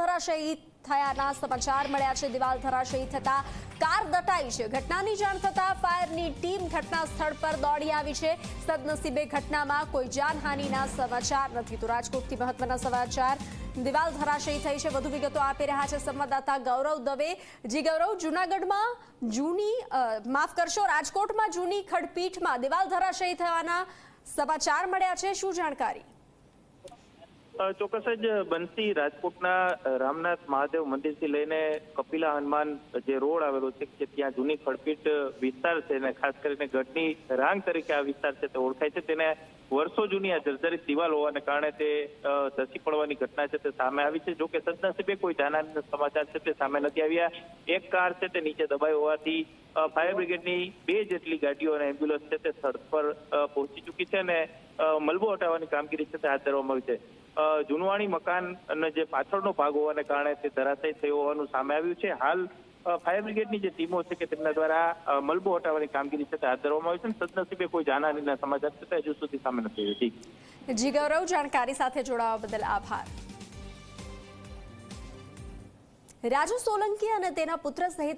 ધરાશયી થયાના સમાચાર મળ્યા છે, દિવાલ ધરાશયી થતા, કાર દટાઈ છે. ઘટનાની જાણ થતા ફાયરની ટીમ ઘટના સ્થળ પર દોડી આવી છે. સદનસીબે ઘટનામાં કોઈ જાનહાનિના સમાચાર નથી. તો રાજકોટથી મહત્વના સમાચાર. દિવાલ ધરાશયી થઈ છે. વધુ વિગતો આપી રહ્યા છે સંવાદદાતા ગૌરવ દવે. જી ગૌરવ, જૂનાગઢમાં જૂની માફ કરશો, રાજકોટમાં જૂની ખડપીઠમાં દિવાલ ધરાશયી થવાના સમાચાર મળ્યા છે. શું જાણકારી? ચોક્કસ જ બનશી રાજકોટના રામનાથ મહાદેવ મંદિરથી લઈને કપિલા હનુમાન જે રોડ આવેલો છે કે ત્યાં જૂની ખડપીટ વિસ્તાર છે અને ખાસ કરીને ગઢની રાંગ તરીકે આ વિસ્તાર છે તે ઓળખાય છે. તેને વર્ષો જૂની આ જર્જરિત દિવાલ હોવાને કારણે તે ધસી પડવાની ઘટના છે તે સામે આવી છે. જો કે સદનસીબે કોઈ જાનહાનિના સમાચાર છે તે સામે નથી આવ્યા. એક કાર છે તે નીચે દબાઈ હોવાથી ફાયર બ્રિગેડની બે જેટલી ગાડીઓ અને એમ્બ્યુલન્સ છે તે સ્થળ પર પહોંચી ચૂકી છે અને મલબો હટાવવાની કામગીરી છે તે હાથ ધરવામાં આવી છે. જૂનવાણી મકાન જે પાછળનો ભાગ હોવાને કારણે તે ધરાશય થયો હોવાનું સામે આવ્યું છે. હાલ ફાયર બ્રિગેડની જે ટીમો છે કે તેમના દ્વારા મલબો હટાવવાની કામગીરી છે તે હાથ ધરવામાં આવી છે સદનસીબે કોઈ જાનહાનીના સમાચાર છે તે હજુ સુધી સામે નથી આવી જી, ગૌરવ, જાણકારી સાથે જોડાવા બદલ આભાર. રાજુ સોલંકી અને તેના પુત્ર સહિત